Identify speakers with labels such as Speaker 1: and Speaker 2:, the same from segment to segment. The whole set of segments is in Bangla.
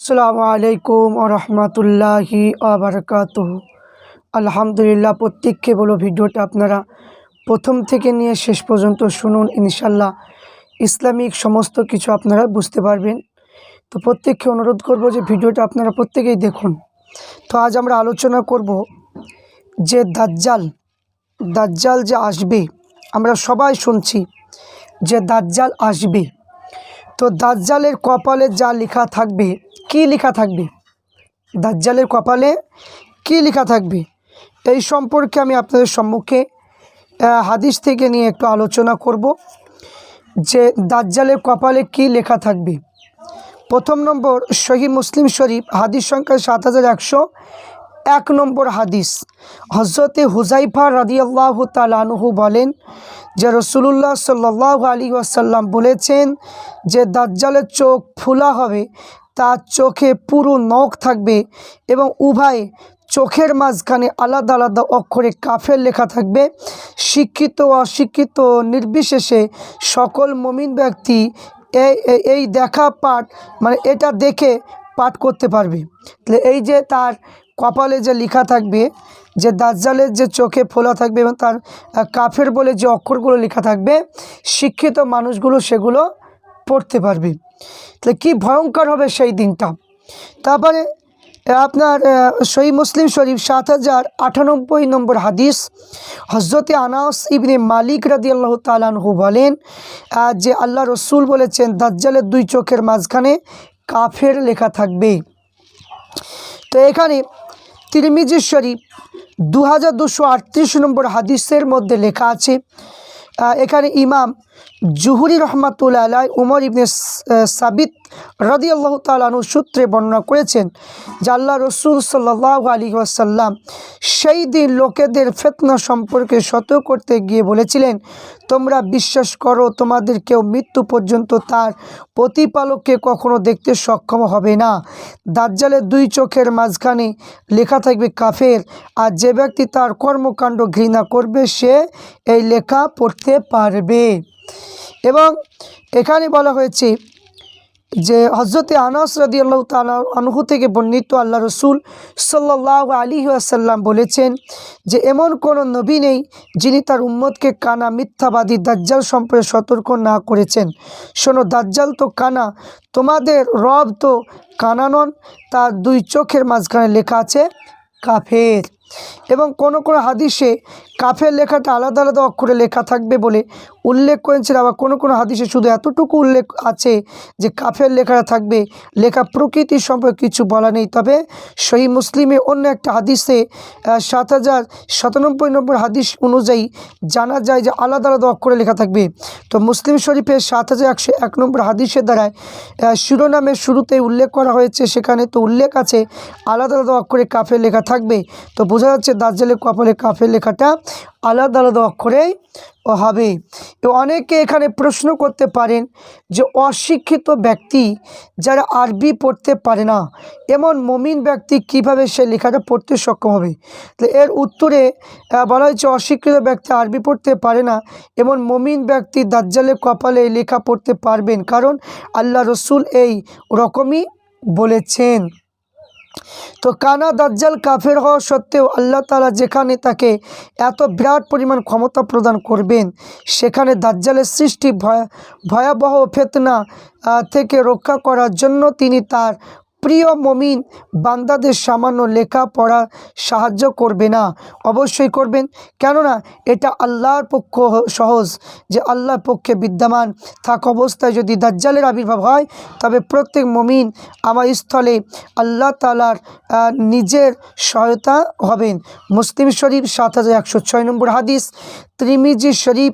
Speaker 1: আসসালামু আলাইকুম রহমতুল্লাহি আবরকাত আলহামদুলিল্লাহ, প্রত্যেককে বলো ভিডিওটা আপনারা প্রথম থেকে নিয়ে শেষ পর্যন্ত শুনুন ইনশাল্লাহ ইসলামিক সমস্ত কিছু আপনারা বুঝতে পারবেন। তো প্রত্যেককে অনুরোধ করব যে ভিডিওটা আপনারা প্রত্যেকেই দেখুন। তো আজ আমরা আলোচনা করব যে দাজ্জাল দাজ্জাল যে আসবে, আমরা সবাই শুনছি যে দাজ্জাল আসবে। তো দাজ্জালের কপালে যা লেখা থাকবে, কি লেখা থাকবে? দাজ্জালের কপালে কি লেখা থাকবে? এই সম্পর্কে আমি আপনাদের সম্মুখে হাদিস থেকে নিয়ে একটু আলোচনা করব যে দাজ্জালের কপালে কি লেখা থাকবে। প্রথম নম্বর শহীদ মুসলিম শরীফ, হাদিস সংখ্যা সাত হাজার একশো এক নম্বর হাদিস। হজরতে হুজাইফা রাদিয়াল্লাহু তালানহু বলেন যে রসুলুল্লাহ সাল্লাহ আলী আসাল্লাম বলেছেন যে দাজ্জালের চোখ ফুলা হবে, তার চোখে পুরো নখ থাকবে এবং উভয় চোখের মাঝখানে আলাদা আলাদা অক্ষরে কাফের লেখা থাকবে। শিক্ষিত অশিক্ষিত নির্বিশেষে সকল মমিন ব্যক্তি এই- এই দেখা পাঠ মানে এটা দেখে পাঠ করতে পারবে। তাহলে এই যে তার কপালে যে লেখা থাকবে, যে দাজ্জালের যে চোখে ফোলা থাকবে এবং তার কাফের বলে যে অক্ষরগুলো লেখা থাকবে, শিক্ষিত মানুষগুলো সেগুলো পড়তে পারবে। তাহলে কি ভয়ঙ্কর হবে সেই দিনটা? তারপরে আপনার সই মুসলিম শরীফ সাত হাজার আটানব্বই নম্বর হাদিস হজরতে আনাস ইবনে মালিক রাদি আল্লাহ তালানহু বলেন যে আল্লাহ রসুল বলেছেন, দাজ্জালের দুই চোখের মাঝখানে কাফের লেখা থাকবে। তো এখানে তিরমিজি শরীফ দু হাজার দুশো আটত্রিশ নম্বর হাদিসের মধ্যে লেখা আছে এখানে ইমাম জুহুরি রহমাতুল্লা আলাই উমর ইবনে সাবিত রদি আল্লাহ তালু সূত্রে বর্ণনা করেছেন যে আল্লাহ রসুল সাল্লাহ আলী ওয়াসাল্লাম সেই দিন লোকেদের ফেতনা সম্পর্কে সতর্ক করতে গিয়ে বলেছিলেন, তোমরা বিশ্বাস করো, তোমাদের কেউ মৃত্যু পর্যন্ত তার প্রতিপালককে কখনো দেখতে সক্ষম হবে না। দাজ্জালের দুই চোখের মাঝখানে লেখা থাকবে কাফের, আর যে ব্যক্তি তার কর্মকাণ্ড ঘৃণা করবে, সে এই লেখা পড়তে পারবে। এবং এখানে বলা হয়েছে যে হজরতে আনাস রাদি আল্লাহ তালা আনহু থেকে বর্ণিত আল্লাহ রসুল সাল্লাহ আলী আসাল্লাম বলেছেন যে এমন কোনো নবী নেই যিনি তার উম্মতকে কানা মিথ্যাবাদী দাজ্জাল সম্পর্কে সতর্ক না করেছেন। শোনো, দাজ্জাল তো কানা, তোমাদের রব তো কানা নন, তার দুই চোখের মাঝখানে লেখা আছে কাফের। এবং কোনো কোনো হাদিসে কাফের লেখাটা আলাদা আলাদা অক্ষরে লেখা থাকবে বলে উল্লেখ করেছেন, আবার কোনো কোনো হাদিসে শুধু এতটুকু উল্লেখ আছে যে কাফের লেখাটা থাকবে। লেখা প্রকৃতি সম্পর্কে কিছু বলা নেই। তবে সহি মুসলিমে অন্য একটা হাদিসে সাত হাজার সাতানব্বই নম্বর হাদিস অনুযায়ী জানা যায় যে আলাদা আলাদা অক্ষরে লেখা থাকবে। তো মুসলিম শরীফের সাত হাজার একশো এক নম্বর হাদিসের দ্বারায় শিরোনামের শুরুতেই উল্লেখ করা হয়েছে। সেখানে তো উল্লেখ আছে, আলাদা আলাদা অক্ষরে কাফের লেখা থাকবে। তো বোঝা যাচ্ছে দার্জিলের কপালে কাফের লেখাটা আলাদা আলাদা অক্ষরেই হবে। অনেকে এখানে প্রশ্ন করতে পারেন যে অশিক্ষিত ব্যক্তি যারা আরবি পড়তে পারে না, এমন মমিন ব্যক্তি কীভাবে সে লেখাটা পড়তে সক্ষম হবে? তো এর উত্তরে বলা হয়েছে অশিক্ষিত ব্যক্তি আরবি পড়তে পারে না, এমন মমিন ব্যক্তি দাজ্জালের কপালে লেখা পড়তে পারবেন। কারণ আল্লাহ রসুল এই রকমই বলেছেন। তো কানা দাজ্জাল কাফের হওয়া সত্ত্বেও আল্লাহ তালা যেখানে তাকে এত বিরাট পরিমাণ ক্ষমতা প্রদান করবেন, সেখানে দাজ্জালের সৃষ্টি ভয়, ভয়াবহ ফেতনা থেকে রক্ষা করার জন্য তিনি তার প্রিয় মমিন, বান্দাদের সামান্য লেখা পড়া সাহায্য করবে না। অবশ্যই করবেন। কেননা এটা আল্লাহর পক্ষ সহজ যে আল্লাহর পক্ষে বিদ্যমান থাক অবস্থায় যদি দাজ্জালের আবির্ভাব হয়, তবে প্রত্যেক মমিন আমার স্থলে আল্লাহ তালার নিজের সহায়তা হবেন। মুসলিম শরীফ সাত হাজার একশো ছয় নম্বর হাদিস ত্রিমিজি শরীফ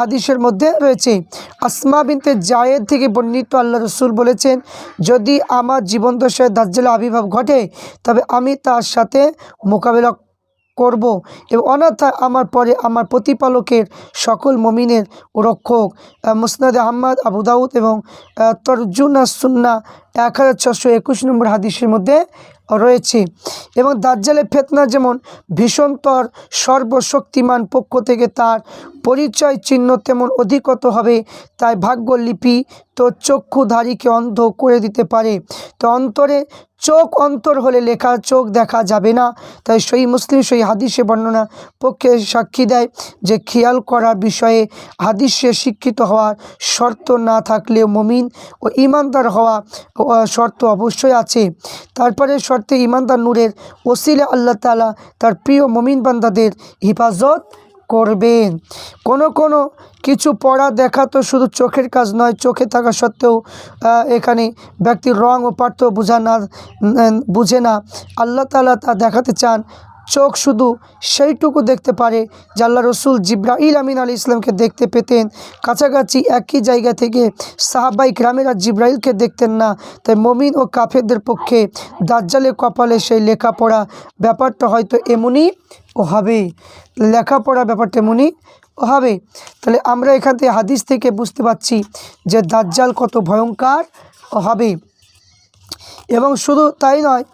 Speaker 1: হাদিসের মধ্যে রয়েছে, আসমা বিনতে জায়েদ থেকে বর্ণিত আল্লাহ রসুল বলেছেন, যদি আমার জীবনদশায় দাজ্জালের আবির্ভাব ঘটে, তবে আমি তার সাথে মোকাবেলা করব এবং অনাথায় আমার পরে আমার প্রতিপালকের সকল মমিনের রক্ষক মুসনাদ আহমদ, আবু দাউদ এবং তরজুনা সুন্না এক হাজার ছশো একুশ নম্বর হাদিসের মধ্যে রয়েছে। এবং দাজ্জালে ফেতনা যেমন ভীষণতর, সর্বশক্তিমান পক্ষ থেকে তার পরিচয় চিহ্ন তেমন অধিকত হবে, তাই ভাগ্যলিপি তো চক্ষুধারীকে অন্ধ করে দিতে পারে। তো অন্তরে চোখ অন্তর হলে লেখা, চোখ দেখা যাবে না। তাই সেই মুসলিম সেই হাদিসে বর্ণনা পক্ষে সাক্ষী দেয় যে খেয়াল করার বিষয়ে হাদিসে শিক্ষিত হওয়ার শর্ত না থাকলেও মমিন ও ইমানদার হওয়া শর্ত অবশ্যই আছে। তারপরে শর্তে ইমানদার নূরের ওসিলে আল্লাহ তালা তার প্রিয় মমিন বান্দাদের হেফাজত করবেন কোনো কোনো কিছু পড়া দেখা তো শুধু চোখের কাজ নয়, চোখে থাকা সত্ত্বেও এখানে ব্যক্তির রং ও পার্থ বোঝা না বুঝে না। আল্লাহ তালা তা দেখাতে চান, চোখ শুধু সেইটুকু দেখতে পারে যে আল্লাহ রসুল জিব্রাইল আমিন আলী ইসলামকে দেখতে পেতেন। কাছাকাছি একই জায়গা থেকে সাহাবাই গ্রামেরা জিব্রাইলকে দেখতেন না। তাই মমিন ও কাফেরদের পক্ষে দাজ্জালে কপালে সেই লেখাপড়া ব্যাপারটা হয়তো এমনই ও হবে লেখাপড়া ব্যাপারটা এমনই ও হবে। তাহলে আমরা এখান থেকে হাদিস থেকে বুঝতে পারছি যে দাজ্জাল কত ভয়ঙ্কর হবে। এবং শুধু তাই নয়,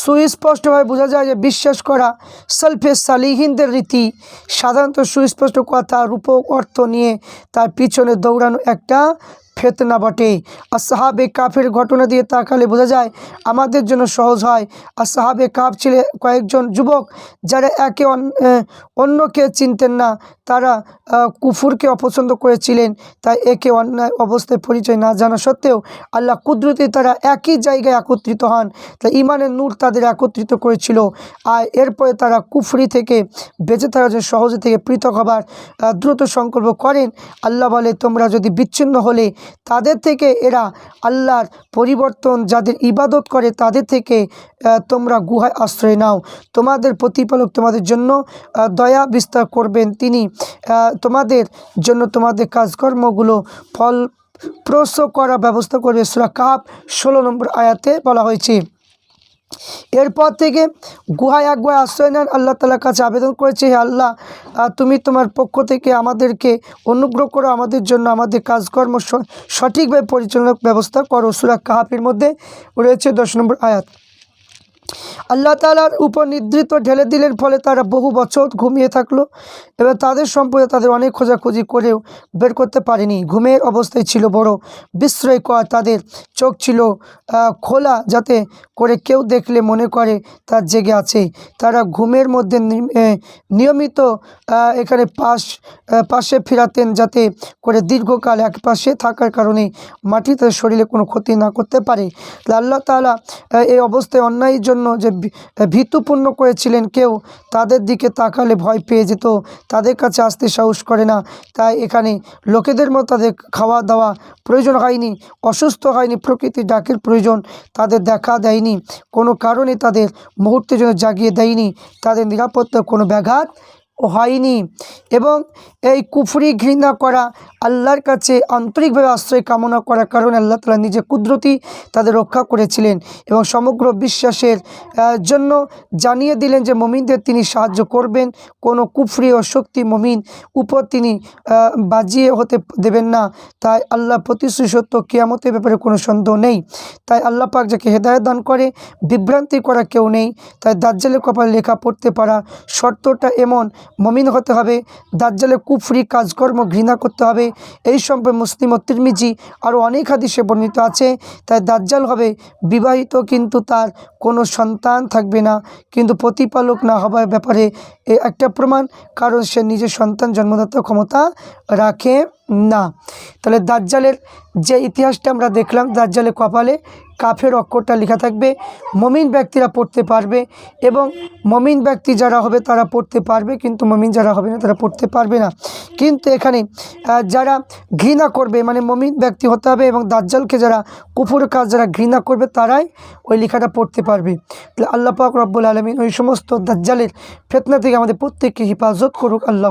Speaker 1: সুস্পষ্টভাবে বোঝা যায় যে বিশ্বাস করা সেলফে সালিহীনদের রীতি, সাধারণত সুস্পষ্ট কথা, রূপক, অর্থ নিয়ে তার পিছনে দৌড়ানো একটা ফেতনা বটে। আর সাহাবে কাফের ঘটনা দিয়ে তাকালে বোঝা যায়, আমাদের জন্য সহজ হয়। আর সাহাবে কাফ ছিলে কয়েকজন যুবক, যারা একে অন্যকে চিনতেন না, তারা কুফুরকে অপছন্দ করেছিলেন। তাই একে অন্যায় অবস্থায় পরিচয় না জানা সত্ত্বেও আল্লাহ কুদরতি তারা একই জায়গায় একত্রিত হন। তাই ইমানের নূর তাদের একত্রিত করেছিল। আর এরপরে তারা কুফরি থেকে বেঁচে থাকার জন্য সহজে থেকে পৃথক হবার দ্রুত সংকল্প করেন। আল্লাহ বলে, তোমরা যদি বিচ্ছিন্ন হলে তাদের থেকে এরা আল্লাহর পরিবর্তন যাদের ইবাদত করে তাদের থেকে তোমরা গুহায় আশ্রয় নাও। তোমাদের প্রতিপালক তোমাদের জন্য দয়া বিস্তার করবেন তিনি। তোমাদের জন্য তোমাদের কাজকর্মগুলো ফল প্রসব করার ব্যবস্থা করবে। সুরা কাপ ষোলো নম্বর আয়াতে বলা হয়েছে, এরপর থেকে গুহায় এক গুহায় আশ্রয় নেন। আল্লাহ তালার কাছে আবেদন করেছে, হে আল্লাহ তুমি তোমার পক্ষ থেকে আমাদেরকে অনুগ্রহ করো আমাদের জন্য আমাদের কাজকর্ম সঠিকভাবে পরিচালনার ব্যবস্থা করো। সুরা কাহাফের মধ্যে রয়েছে দশ নম্বর আয়াত। আল্লাহ তালার উপর নির্ধারিত ঢেলে দিলেন, ফলে তারা বহু বছর ঘুমিয়ে থাকল এবার তাদের সম্পর্কে তাদের অনেক খোঁজাখুঁজি করেও বের করতে পারেনি। ঘুমের অবস্থায় ছিল বড় বিস্ময় কর তাদের চোখ ছিল খোলা যাতে করে কেউ দেখলে মনে করে তার জেগে আছে। তারা ঘুমের মধ্যে নিয়মিত এখানে পাশ পাশে ফিরাতেন যাতে করে দীর্ঘকাল এক পাশে থাকার কারণে মাটি তাদের শরীরে কোনো ক্ষতি না করতে পারে। আল্লাহ তালা এই অবস্থায় অন্যায়ের জন্য যে ভীতুপূর্ণ করেছিলেন কেউ, তাদের দিকে তাকালে ভয় পেয়ে যেত। তাদের কাছে আসতে সাহস করে না। তাই এখানে লোকেদের মতো তাদের খাওয়া দাওয়া প্রয়োজন হয়নি, অসুস্থ হয়নি, প্রকৃতির ডাকের প্রয়োজন তাদের দেখা দেয়নি। কোনো কারণে তাদের মুহূর্তের জন্য জাগিয়ে দেয়নি। তাদের নিরাপত্তার কোনো ব্যাঘাত হয়নি এবং এই কুফরি ঘৃণা করা, আল্লাহর কাছে আন্তরিকভাবে আশ্রয় কামনা করার কারণে আল্লাহ তালা নিজে কুদরতি তাদের রক্ষা করেছিলেন এবং সমগ্র বিশ্বাসের জন্য জানিয়ে দিলেন যে মমিনদের তিনি সাহায্য করবেন, কোনো কুফরি ও শক্তি মমিন উপর তিনি বাজিয়ে হতে দেবেন না। তাই আল্লাহ প্রতিশ্রুতি সত্য কেয়ামতের ব্যাপারে কোনো সন্দেহ নেই। তাই আল্লাহ পাক যাকে হেদায়ত দান করে, বিভ্রান্তি করা কেউ নেই। তাই দাজ্জালের কপালে লেখা পড়তে পারা শর্তটা এমন মমিন হতে হবে, দাজ্জালের কুফরি কাজকর্ম ঘৃণা করতে হবে। এই সম্পর্কে মুসলিম ও তিরমিজি আরও অনেক হাদিসে বর্ণিত আছে। তাই দাজ্জাল হবে, বিবাহিত কিন্তু তার কোনো সন্তান থাকবে না। কিন্তু প্রতিপালক না হবার ব্যাপারে এ একটা প্রমাণ, কারণ সে নিজের সন্তান জন্মদাতার ক্ষমতা রাখে না। তাহলে দাজ্জালের যে ইতিহাসটা আমরা দেখলাম, দাজ্জালের কপালে কাফের অক্ষরটা লেখা থাকবে, মমিন ব্যক্তিরা পড়তে পারবে এবং মমিন ব্যক্তি যারা হবে তারা পড়তে পারবে, কিন্তু মমিন যারা হবে না তারা পড়তে পারবে না। কিন্তু এখানে যারা ঘৃণা করবে মানে মমিন ব্যক্তি হতে হবে এবং দাজ্জালকে যারা কুফুর কাজ যারা ঘৃণা করবে তারাই ওই লেখাটা পড়তে পারবে। তাহলে আল্লাহ পাক রব্বুল আলমিন ওই সমস্ত দাজ্জালের ফেতনা থেকে আমাদের প্রত্যেককে হেফাজত করুক আল্লাহ